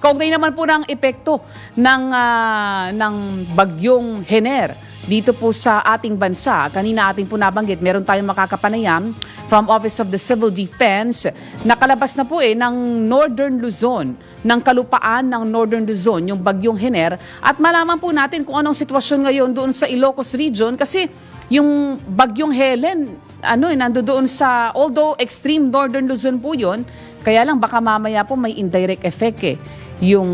Kaugnay naman po ng epekto ng, ah, ng bagyong Hener dito po sa ating bansa. Kanina ating po nabanggit, meron tayong makakapanayam from Office of the Civil Defense. Nakalabas na po eh ng Northern Luzon, ng kalupaan ng Northern Luzon, yung bagyong Hener. At malaman po natin kung anong sitwasyon ngayon doon sa Ilocos Region kasi yung bagyong Helen, ano eh, nando doon sa, although extreme Northern Luzon po yun, kaya lang baka mamaya po may indirect effect eh, yung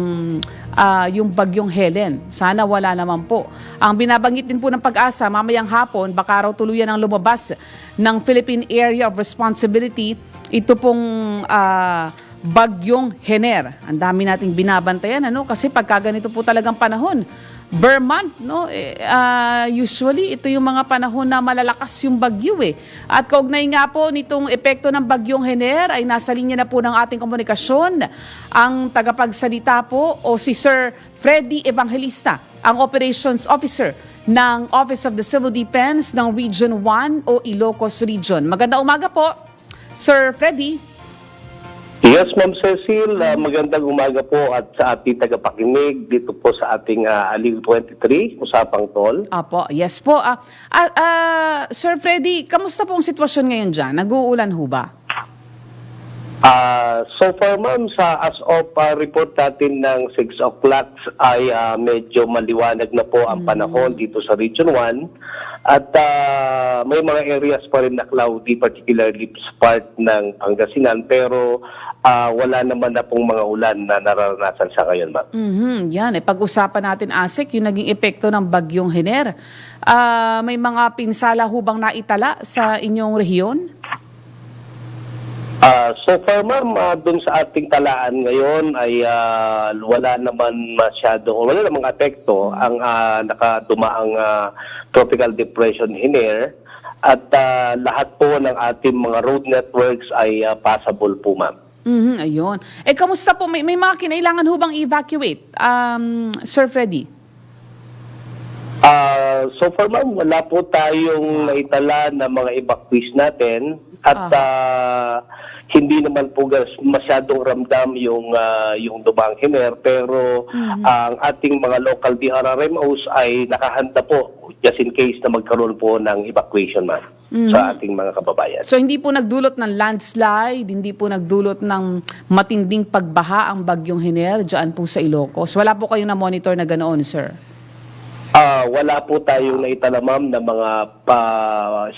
ah, yung bagyong Helen. Sana wala naman po. Ang binabanggit din po ng pag-asa, mamayang hapon, baka raw tuluyan ang lumabas ng Philippine Area of Responsibility, ito pong ah, bagyong Hener. Ang dami nating binabantayan, ano? Kasi pagka ganito po talagang panahon, Vermont, no? Ah, usually, ito yung mga panahon na malalakas yung bagyo eh. At kaugnay nga po nitong epekto ng bagyong Hener ay nasa linya na po ng ating komunikasyon ang tagapagsalita po o si Sir Freddy Evangelista, ang Operations Officer ng Office of the Civil Defense ng Region 1 o Ilocos Region. Maganda umaga po, Sir Freddy. Yes, Ma'am Cecil, ah, magandang umaga po at sa ating tagapakinig dito po sa ating uh, Aliw 23, Usapang Tol. Apo, yes po. Ah, ah, ah, Sir Freddy, kamusta po ang sitwasyon ngayon dyan? Nag-uulan ho ba? Ah, so far, Ma'am, sa as of ah, report natin ng 6 o'clock ay ah, medyo maliwanag na po ang panahon dito sa Region 1 at ah, may mga areas pa rin na cloudy, particularly sa part ng Pangasinan pero ah, wala naman na pong mga ulan na nararanasan sa ngayon, Ma'am. Mhm, yan. Eh, pag-usapan natin, Asik, yung naging epekto ng bagyong Hener. Ah, may mga pinsala ho bang naitala sa inyong rehiyon? Ah, so far ma'am, ah, dun sa ating talaan ngayon ay ah, wala naman masyado, wala namang apekto ang ah, nakadumaang ah, tropical depression Hiner at ah, lahat po ng ating mga road networks ay ah, passable po ma'am. Mhm, ayun. Eh, kamusta po? May, may mga kinailangan ho bang evacuate? Um, Sir Freddy? Ah, so far ma'am, wala po tayong naitala na mga evacuees natin at ah, hindi naman po masyadong ramdam yung ah, yung dumang hiner pero ang ating mga local DRRMOs ay nakahanda po just in case na magkaroon po ng evacuation ma'am sa ating mga kababayan. So, hindi po nagdulot ng landslide, hindi po nagdulot ng matinding pagbaha ang bagyong Hener dyan po sa Ilocos. Wala po kayong na-monitor na ganoon, sir? Ah, wala po tayong naitala ma'am na mga pa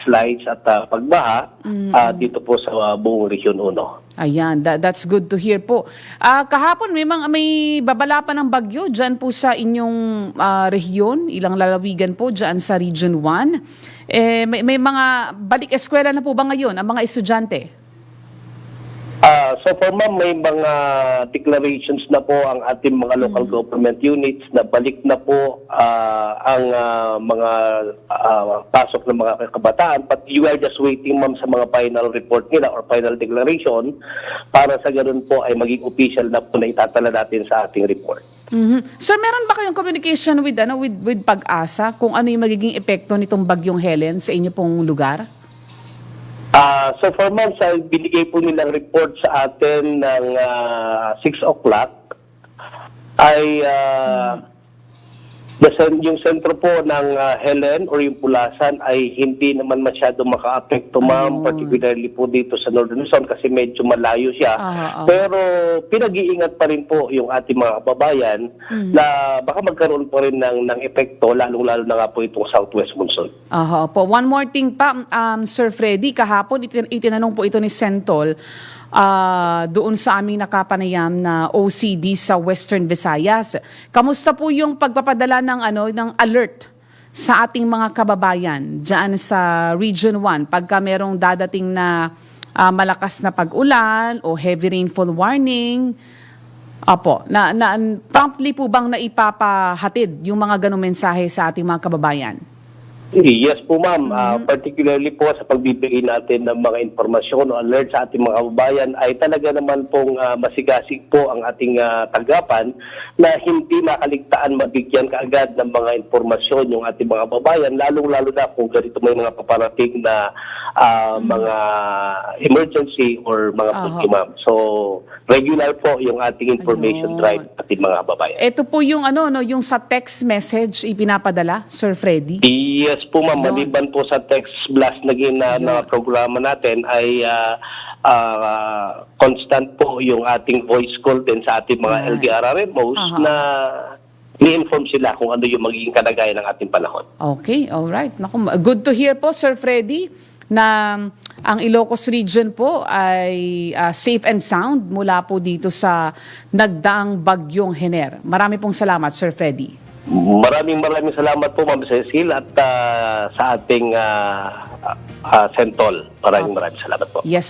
slides at ah, pagbaha ah, dito po sa ah, buong Region 1. Ayan, that, that's good to hear po. Ah, kahapon may mga may babala pa ng bagyo diyan po sa inyong ah, rehiyon, ilang lalawigan po diyan sa Region 1. Eh may, may mga balik eskwela na po ba ngayon ang mga estudyante? So for ma'am, may mga declarations na po ang ating mga local government units na balik na po ah, ang ah, mga ah, pasok ng mga kabataan. But you are just waiting ma'am sa mga final report nila or final declaration para sa ganun po ay maging official na po na itatala natin sa ating report. Mhm. Sir, meron ba kayong communication with ano with with Pag-asa kung ano yung magiging epekto nitong bagyong Helen sa inyo pong lugar? Ah, so for months, ay binigay po nilang report sa atin ng ah, 6 o'clock. Ay ah, the cen- yung sentro po ng ah, Helen or yung Pulasan ay hindi naman masyado maka-apekto ma'am, Ayun. particularly po dito sa Northern Luzon kasi medyo malayo siya. Ah, ah. Pero pinag-iingat pa rin po yung ating mga kababayan na baka magkaroon pa rin ng, ng epekto, lalong-lalo na nga po itong southwest monsoon. Aha, po. One more thing pa, um, Sir Freddy, kahapon itin- itinanong po ito ni Sentol ah, doon sa aming nakapanayam na OCD sa Western Visayas. Kamusta po yung pagpapadala ng ano ng alert sa ating mga kababayan diyan sa Region 1 pagka merong dadating na ah, malakas na pag-ulan o heavy rainfall warning? Apo, na, na promptly po bang naipapahatid yung mga ganong mensahe sa ating mga kababayan? Yes po ma'am, Ah, particularly po sa pagbibigay natin ng mga impormasyon o alert sa ating mga kababayan ay talaga naman pong ah, masigasig po ang ating ah, tanggapan na hindi makaligtaan mabigyan kaagad ng mga impormasyon yung ating mga kababayan lalong-lalo na kung ganito may mga paparating na ah, mga emergency or mga Aha. bulky ma'am. So regular po yung ating information Ayun. drive ating mga kababayan. Ito po yung ano no, yung sa text message ipinapadala, Sir Freddy. Yes po ma'am, maliban po sa text blast na gina na programa natin ay ah, ah, constant po yung ating voice call din sa ating mga Right. LDRRMOs Aha. na ni-inform sila kung ano yung magiging kalagayan ng ating panahon. Okay, all right. Naku, good to hear po, Sir Freddy, na ang Ilocos region po ay ah, safe and sound mula po dito sa nagdaang bagyong Hener. Marami pong salamat, Sir Freddy. Maraming maraming salamat po Ma'am Cecil at ah, sa ating ah, ah, Sentol. Maraming maraming salamat po. Yes,